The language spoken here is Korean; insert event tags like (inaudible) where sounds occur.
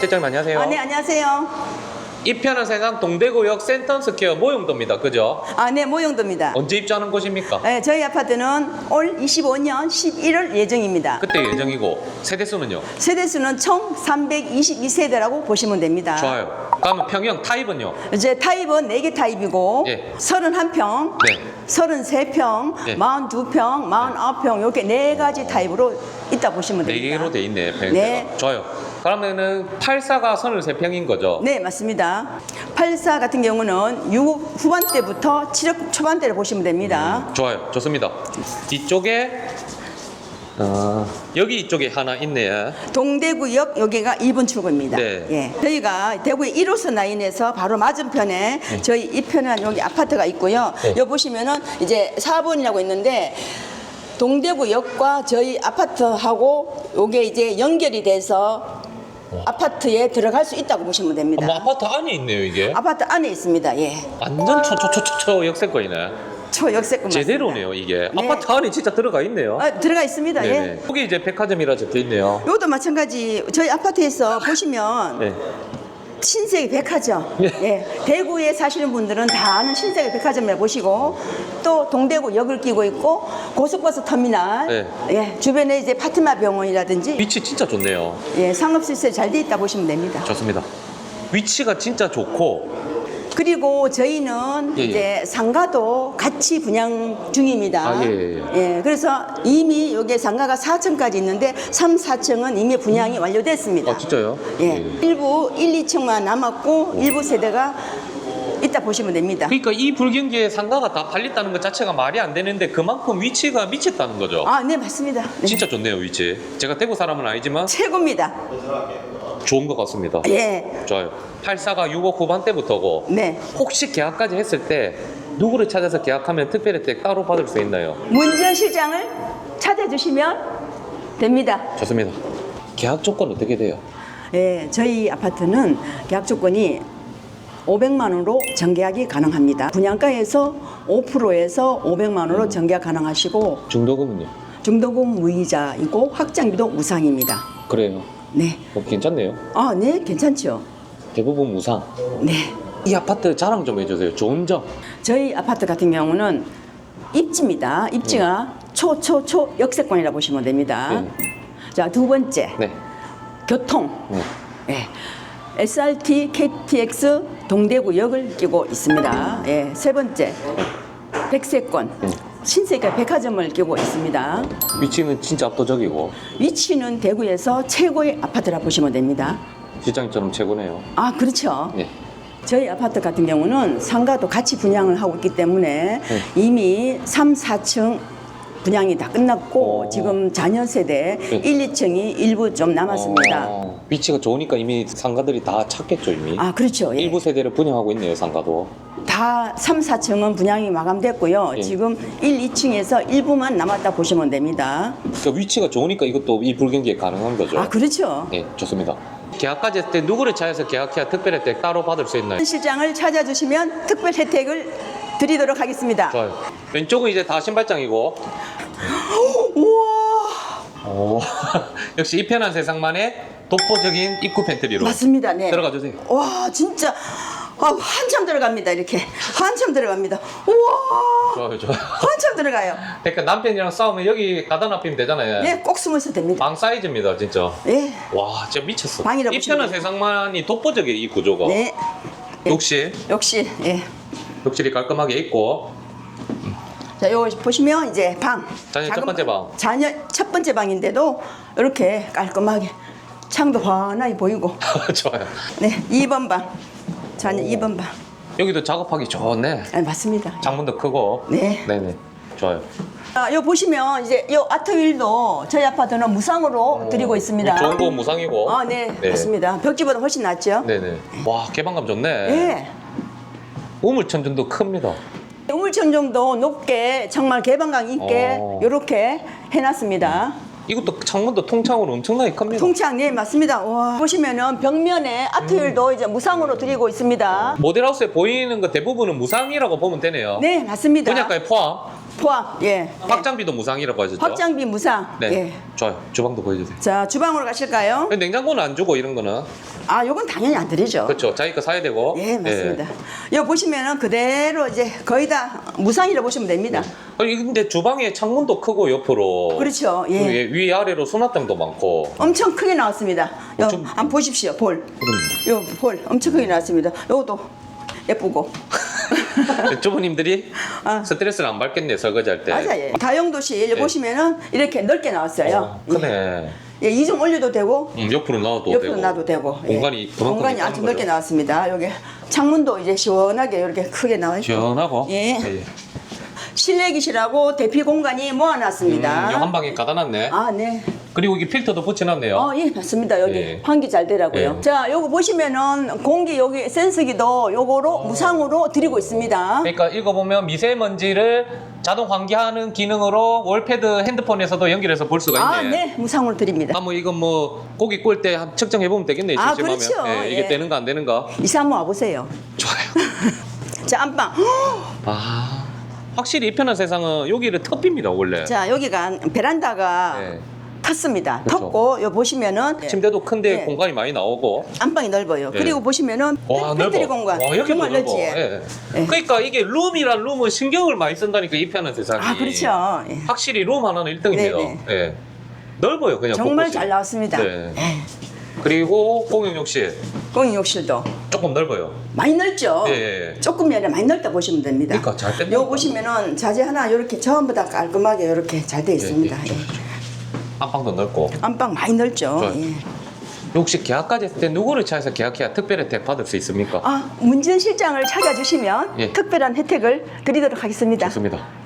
실장님 안녕하세요. 아, 네, 안녕하세요. 이편한 세상 동대구역 센턴스퀘어 모형도입니다. 그죠? 아, 네, 모형도입니다. 언제 입주하는 곳입니까? 네, 저희 아파트는 올 25년 11월 예정입니다. 그때 예정이고 세대수는요? 세대수는 총 322세대라고 보시면 됩니다. 좋아요. 그러면 평형 타입은요? 이제 타입은 4개 타입이고 예. 31평, 네. 33평, 예. 42평, 49평 이렇게 네 가지 타입으로 있다 보시면 네 됩니다. 개로 돼 있네. 네. 좋아요. 그러면은 84가 33평인 거죠? 네, 맞습니다. 84 같은 경우는 6억 후반대부터 7억 초반대를 보시면 됩니다. 좋아요. 좋습니다. 뒤쪽에 어, 여기 이쪽에 하나 있네요. 동대구역 여기가 2번 출구입니다. 네. 예. 저희가 대구의 1호선 라인에서 바로 맞은편에 저희 이편한 여기 아파트가 있고요. 네. 여기 보시면은 이제 4번이라고 있는데 동대구역과 저희 아파트하고 요게 이제 연결이 돼서 아파트에 들어갈 수 있다고 보시면 됩니다. 뭐 아파트 안에 있네요, 이게. 아파트 안에 있습니다. 예. 완전 초초초초초 역세권이네. 초역세권 제대로네요, 이게. 네. 아파트 안에 진짜 들어가 있네요. 아, 들어가 있습니다. 네네. 예. 여기 이제 백화점이라 적혀 있네요. 이것도 마찬가지 저희 아파트에서 보시면 네. 신세계 백화점. 예. 예. 대구에 사시는 분들은 다 아는 신세계 백화점을 보시고 또 동대구 역을 끼고 있고 고속버스 터미널. 네. 예. 주변에 이제 파티마 병원이라든지 위치 진짜 좋네요. 예, 상업 시설 잘 돼 있다 보시면 됩니다. 좋습니다. 위치가 진짜 좋고 그리고 저희는 예, 예. 이제 상가도 같이 분양 중입니다. 아, 예, 예, 그래서 이미 여기 상가가 4층까지 있는데 3, 4층은 이미 분양이 완료됐습니다. 아 진짜요? 예. 일부 1, 2층만 남았고 일부 세대가 있다 보시면 됩니다. 그러니까 이 불경기에 상가가 다 팔렸다는 것 자체가 말이 안 되는데 그만큼 위치가 미쳤다는 거죠. 아, 네, 맞습니다. 네. 진짜 좋네요 위치. 제가 대구 사람은 아니지만 최고입니다. 좋은 것 같습니다. 예. 좋아요. 84가 6억 후반대부터고 네. 혹시 계약까지 했을 때 누구를 찾아서 계약하면 특별 혜택 따로 받을 수 있나요? 문지연 실장을 찾아주시면 됩니다. 좋습니다. 계약 조건 어떻게 돼요? 예, 저희 아파트는 계약 조건이 500만 원으로 정계약이 가능합니다. 분양가에서 5%에서 500만 원으로 정계약 가능하시고 중도금은요? 중도금 무이자이고 확장비도 무상입니다. 그래요. 네. 어, 괜찮네요. 아, 네, 괜찮죠. 대부분 무상. 네. 이 아파트 자랑 좀 해주세요. 좋은 점. 저희 아파트 같은 경우는 입지입니다. 입지가 초초초 역세권이라 보시면 됩니다. 네. 자, 두 번째. 네. 교통. 네. 예. SRT, KTX 동대구역을 끼고 있습니다. 예. 세 번째. 백세권. 네. 신세계 백화점을 끼고 있습니다. 위치는 진짜 압도적이고 위치는 대구에서 최고의 아파트라 보시면 됩니다. 시장처럼 최고네요. 아, 그렇죠. 네. 저희 아파트 같은 경우는 상가도 같이 분양을 하고 있기 때문에 네. 이미 3, 4층 분양이 다 끝났고 오. 지금 자녀 세대 네. 1, 2층이 일부 좀 남았습니다. 어, 위치가 좋으니까 이미 상가들이 다 찾겠죠 이미. 아, 그렇죠. 예. 일부 세대를 분양하고 있네요 상가도. 다 3, 4층은 분양이 마감됐고요. 예. 지금 1, 2층에서 일부만 남았다 보시면 됩니다. 그러니까 위치가 좋으니까 이것도 이 불경기에 가능한 거죠. 아, 그렇죠. 네, 좋습니다. 계약까지 했을 때 누구를 찾아서 계약해야 특별 혜택 따로 받을 수 있나요? 실장을 찾아주시면 특별 혜택을 드리도록 하겠습니다. 좋아요. 왼쪽은 이제 다 신발장이고. (gasps) 우와, 오, (laughs) 역시 이 편한 세상만의 독보적인 입구 팬트리로 맞습니다. 네. 들어가 주세요. 와, 진짜 아, 한참 들어갑니다. 이렇게 한참 들어갑니다. 우와, 좋아요, 좋아요. 한참 들어가요. 그러니까 남편이랑 싸우면 여기 가다 놔피면 되잖아요. 네, 꼭 숨어서 됩니다. 방 사이즈입니다, 진짜. 네, 와, 진짜 미쳤어. 방이라고 이 보시면 편한 세상만이 독보적이에요, 이 구조가. 네, 욕실, 역시 예. 욕실이 깔끔하게 있고. 자, 요거 보시면 이제 방. 자녀 첫 작은 번째 방. 자녀 첫 번째 방인데도 이렇게 깔끔하게 창도 환하게 보이고. (laughs) 좋아요. 네, 2번 방. 자녀 오. 2번 방. 여기도 작업하기 좋네. 네, 맞습니다. 창문도 크고. 네. 네네. 좋아요. 아, 요 보시면 이제 요 아트윌도 저희 아파트는 무상으로 드리고 있습니다. 좋은 거 무상이고. 아, 네, 맞습니다. 벽지보다 훨씬 낫죠? 네네. 와, 개방감 좋네. 네. 우물천전도 큽니다. 우물천정도 높게 정말 개방감 있게 어. 이렇게 해놨습니다. 이것도 창문도 통창으로 엄청나게 큽니다. 통창 네 맞습니다. 와. 보시면은 벽면에 아트윌도 이제 무상으로 드리고 있습니다. 모델하우스에 보이는 거 대부분은 무상이라고 보면 되네요. 네 맞습니다. 분양가에 포함. 포함. 예. 확장비도 무상이라고 하셨죠? 확장비 무상. 네. 예. 좋아요. 주방도 보여주세요. 자, 주방으로 가실까요? 냉장고는 안 주고 이런 거는 아, 요건 당연히 안 드리죠. 그렇죠. 자기 거 사야 되고. 예, 맞습니다. 여기 보시면은 그대로 이제 거의 다 무상이라고 보시면 됩니다. 아니 근데 주방에 창문도 크고 옆으로. 그렇죠. 예. 위, 위 아래로 수납장도 많고. 엄청 크게 나왔습니다. 요, 좀- 한번 보십시오, 볼. 요 볼 엄청 크게 나왔습니다. 요것도 예쁘고. (laughs) 주부님들이 아. 스트레스를 안 받겠네 설거지 할 때. 맞아요. 다용도실 예. 보시면은 이렇게 넓게 나왔어요. 어, 크네. 예, 이좀 올려도 되고 음, 옆으로 놔도 옆으로 되고. 놔도 되고. 예. 공간이 그만큼 공간이 아주. 넓게 나왔습니다. 여기 창문도 이제 시원하게 이렇게 크게 나와 있고. 시원하고. 예. 실내기실하고 대피 공간이 모아놨습니다. 음, 한 방에 가다놨네. 아, 네. 그리고 여기 필터도 붙여놨네요. 어, 예, 맞습니다. 여기 예. 환기 잘 되라고요. 예. 자, 요거 보시면은 공기 여기 센스기도 요거로 무상으로 드리고 있습니다. 그러니까 읽어보면 미세먼지를 자동 환기하는 기능으로 월패드 핸드폰에서도 연결해서 볼 수가 아, 있네. 네, 무상으로 드립니다. 아, 뭐 이건 뭐 고기 구울 때 한- 측정해 보면 되겠네요. 아, 심심하면. 그렇죠. 예, 이게 예. 되는가 안 되는가. 이사 한번 와보세요. 좋아요. (laughs) 자, 안방. 아, 확실히 이 편한 세상은 여기를 텁입니다 원래. 자, 여기가 베란다가 예. 탔습니다. 그렇죠. 탔고, 요 보시면은 침대도 큰데 예. 공간이 많이 나오고. 안방이 넓어요. 예. 그리고 보시면은 와 팬트리 넓어. 공간 와 여기도 정말 넓어. 넓지. 예. 예. 그러니까 이게 룸이란 룸은 신경을 많이 쓴다니까 이 편한 세상이. 아, 그렇죠. 예. 확실히 룸 하나는 1등입니다. 네, 예. 넓어요 그냥. 정말 곳곳이. 잘 나왔습니다. 네. 예. 그리고 공용욕실 공용 욕실도 조금 넓어요. 많이 넓죠. 예, 예, 예. 조금이 아니라 많이 넓다 보시면 됩니다. 그러니까 잘 뺐네. 요 보시면은 자재 하나 이렇게 전부 다 깔끔하게 이렇게 잘 돼 있습니다. 예, 예. 안방도 넓고. 안방 많이 넓죠. 좋아요. 예. 혹시 계약까지 했을 때 누구를 찾아서 계약해야 특별 혜택 받을 수 있습니까? 아, 문진 실장을 찾아주시면 예. 특별한 혜택을 드리도록 하겠습니다. 좋습니다.